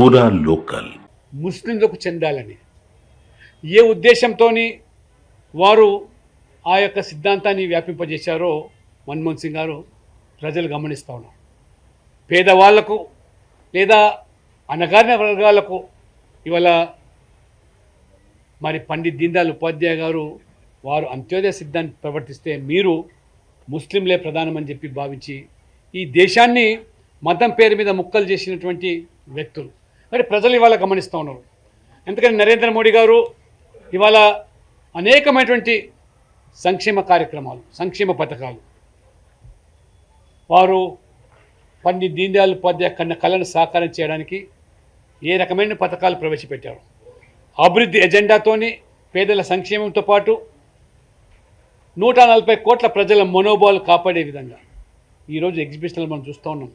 పూరా లోకల్. ముస్లింలకు చెందాలని. ఏ ఉద్దేశంతో వారు ఆ యొక్క సిద్ధాంతాన్ని వ్యాపింపజేశారో మన్మోహన్ సింగ్ గారు ప్రజలు గమనిస్తూ ఉన్నారు. పేదవాళ్ళకు లేదా అనగారిన వర్గాలకు ఇవాళ మరి పండిత్ దీన్దయాల్ ఉపాధ్యాయ గారు వారు అంత్యోదయ సిద్ధాన్ని ప్రవర్తిస్తే మీరు ముస్లింలే ప్రధానమని చెప్పి భావించి ఈ దేశాన్ని మతం పేరు మీద ముక్కలు చేసినటువంటి వ్యక్తులు. అంటే ప్రజలు ఇవాళ గమనిస్తూ ఉన్నారు. ఎందుకని నరేంద్ర మోడీ గారు ఇవాళ అనేకమైనటువంటి సంక్షేమ కార్యక్రమాలు సంక్షేమ పథకాలు. వారు పండిత్ దీన్ దయాళ్ ఉపాధ్యాయ కన్న కళను సాకారం చేయడానికి ఏ రకమైన పథకాలు ప్రవేశపెట్టారు. అభివృద్ధి ఎజెండాతోని పేదల సంక్షేమంతో పాటు నూట నలభై కోట్ల ప్రజల మనోభావాలు కాపాడే విధంగా ఈరోజు ఎగ్జిబిషన్లు మనం చూస్తూ ఉన్నాం.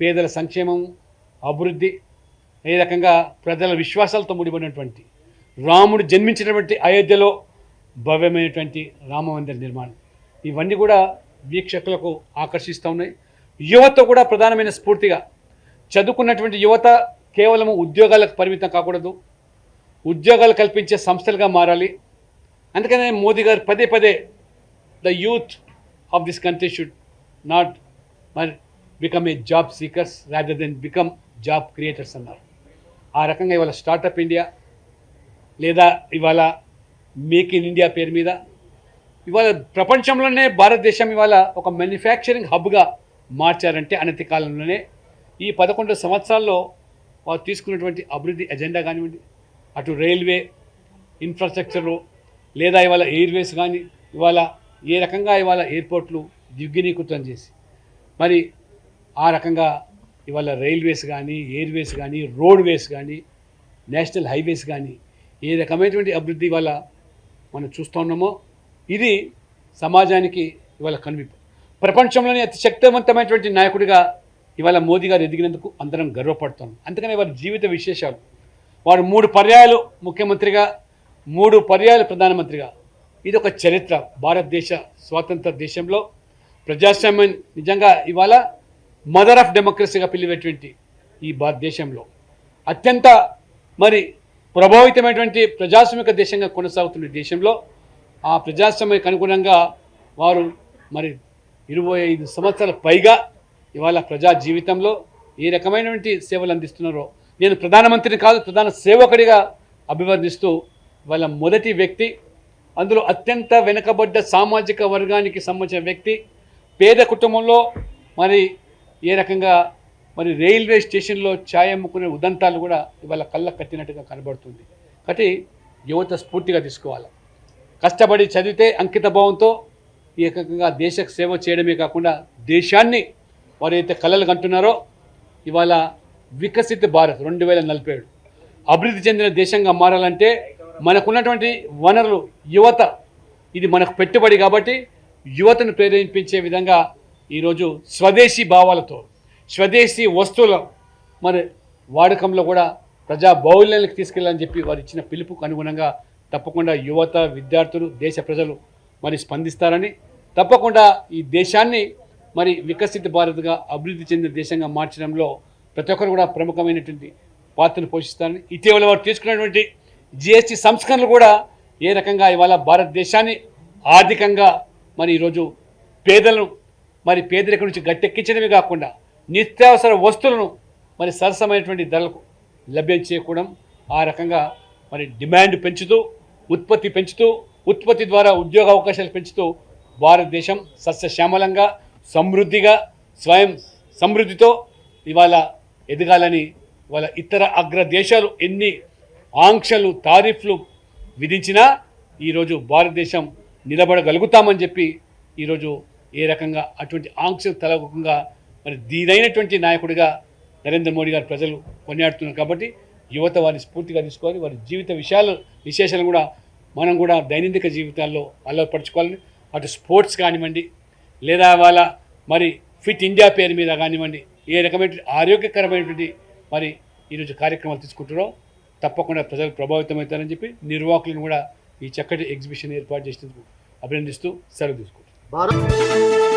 పేదల సంక్షేమం అభివృద్ధి ఏ రకంగా ప్రజల విశ్వాసాలతో ముడిపడినటువంటి రాముడు జన్మించినటువంటి అయోధ్యలో భవ్యమైనటువంటి రామమందిర నిర్మాణం. ఇవన్నీ కూడా వీక్షకులకు ఆకర్షిస్తూ ఉన్నాయి. యువత కూడా ప్రధానమైన స్ఫూర్తిగా చదువుకున్నటువంటి యువత కేవలం ఉద్యోగాలకు పరిమితం కాకూడదు. ఉద్యోగాలు కల్పించే సంస్థలుగా మారాలి. అందుకనే మోదీ గారు పదే పదే the youth of this country should not మరి become a job seekers rather than become job creators అన్నారు. ఆ రకంగా ఇవాళ స్టార్టప్ ఇండియా లేదా ఇవాళ మేక్ ఇన్ ఇండియా పేరు మీద ఇవాళ ప్రపంచంలోనే భారతదేశం ఇవాళ ఒక మ్యానుఫ్యాక్చరింగ్ హబ్గా మార్చారంటే అనతి కాలంలోనే ఈ పదకొండు సంవత్సరాల్లో వారు తీసుకున్నటువంటి అభివృద్ధి ఎజెండా కానివ్వండి అటు రైల్వే ఇన్ఫ్రాస్ట్రక్చరు లేదా ఇవాళ ఎయిర్వేస్ కానీ ఇవాళ ఏ రకంగా ఇవాళ ఎయిర్పోర్ట్లు దిగ్గినీకృతం చేసి మరి ఆ రకంగా ఇవాళ రైల్వేస్ కానీ ఎయిర్వేస్ కానీ రోడ్వేస్ కానీ నేషనల్ హైవేస్ కానీ ఏ రకమైనటువంటి అభివృద్ధి ఇవాళ మనం చూస్తూ ఉన్నామో ఇది సమాజానికి ఇవాళ కనువిప్పు. ప్రపంచంలోనే అతి శక్తివంతమైనటువంటి నాయకుడిగా ఇవాళ మోదీ గారు ఎదిగినందుకు అందరం గర్వపడుతున్నాం. అందుకనే వారి జీవిత విశేషాలు. వారు మూడు పర్యాయాలు ముఖ్యమంత్రిగా మూడు పర్యాయాలు ప్రధానమంత్రిగా. ఇది ఒక చరిత్ర. భారతదేశ స్వాతంత్ర దేశంలో ప్రజాస్వామ్యం నిజంగా ఇవాళ మదర్ ఆఫ్ డెమోక్రసీగా పిలివేటువంటి ఈ భారతదేశంలో అత్యంత మరి ప్రభావితమైనటువంటి ప్రజాస్వామిక దేశంగా కొనసాగుతున్న దేశంలో ఆ ప్రజాస్వామ్యకు అనుగుణంగా వారు మరి ఇరవై ఐదు సంవత్సరాల పైగా ఇవాళ ప్రజా జీవితంలో ఏ రకమైనటువంటి సేవలు అందిస్తున్నారో నేను ప్రధానమంత్రిని కాదు ప్రధాన సేవకుడిగా అభివర్ణిస్తూ వాళ్ళ మొదటి వ్యక్తి అందులో అత్యంత వెనుకబడ్డ సామాజిక వర్గానికి సంబంధించిన వ్యక్తి పేద కుటుంబంలో మరి ఏ రకంగా మరి రైల్వే స్టేషన్లో ఛాయ్ అమ్ముకునే ఉదంతాలు కూడా ఇవాళ కళ్ళ కట్టినట్టుగా కనబడుతుంది. కాబట్టి యువత స్ఫూర్తిగా తీసుకోవాలి. కష్టపడి చదివితే అంకిత భావంతో ఈ రకంగా దేశ సేవ చేయడమే కాకుండా దేశాన్ని వారు అయితే కళలు కంటున్నారో ఇవాళ వికసిత భారత్ రెండు వేల నలభై ఏడు. అభివృద్ధి చెందిన దేశంగా మారాలంటే మనకున్నటువంటి వనరులు యువత ఇది మనకు పెట్టుబడి కాబట్టి యువతను ప్రేరేపించే విధంగా ఈరోజు స్వదేశీ భావాలతో స్వదేశీ వస్తువుల మరి వాడకంలో కూడా ప్రజా బౌల్యానికి తీసుకెళ్ళాలని చెప్పి వారు ఇచ్చిన పిలుపుకు అనుగుణంగా తప్పకుండా యువత విద్యార్థులు దేశ ప్రజలు మరి స్పందిస్తారని తప్పకుండా ఈ దేశాన్ని మరి వికసిత భారత్గా అభివృద్ధి చెందిన దేశంగా మార్చడంలో ప్రతి ఒక్కరు కూడా ప్రముఖమైనటువంటి పాత్రను పోషిస్తారని ఇటీవల వారు తీసుకున్నటువంటి జిఎస్టీ సంస్కరణలు కూడా ఏ రకంగా ఇవాళ భారతదేశాన్ని ఆర్థికంగా మరి ఈరోజు పేదలను మరి పేదరిక నుంచి గట్టెక్కించడమే కాకుండా నిత్యావసర వస్తువులను మరి సరసమైనటువంటి ధరలకు లభ్యం చేయకూడడం ఆ రకంగా మరి డిమాండ్ పెంచుతూ ఉత్పత్తి పెంచుతూ ఉత్పత్తి ద్వారా ఉద్యోగ అవకాశాలు పెంచుతూ భారతదేశం సస్యశ్యామలంగా సమృద్ధిగా స్వయం సమృద్ధితో ఇవాళ ఎదగాలని ఇవాళ ఇతర అగ్ర దేశాలు ఎన్ని ఆంక్షలు తారీఫ్లు విధించినా ఈరోజు భారతదేశం నిలబడగలుగుతామని చెప్పి ఈరోజు ఏ రకంగా అటువంటి ఆంక్షలు తలగకుండా మరి దీనైనటువంటి నాయకుడిగా నరేంద్ర మోడీ గారు ప్రజలు కొనియాడుతున్నారు కాబట్టి యువత వారిని స్ఫూర్తిగా తీసుకోవాలి వారి జీవిత విషయాలు విశేషాలు కూడా మనం కూడా దైనందిక జీవితాల్లో అలవపరచుకోవాలని అటు స్పోర్ట్స్ కానివ్వండి లేదా వాళ్ళ మరి ఫిట్ ఇండియా పేరు మీద కానివ్వండి ఏ రకమైన ఆరోగ్యకరమైనటువంటి మరి ఈరోజు కార్యక్రమాలు తీసుకుంటారో తప్పకుండా ప్రజలు ప్రభావితమవుతారని చెప్పి నిర్వాహకులను కూడా ఈ చక్కటి ఎగ్జిబిషన్ ఏర్పాటు చేసినందుకు అభినందిస్తూ సెలవు తీసుకుంటారు భారత్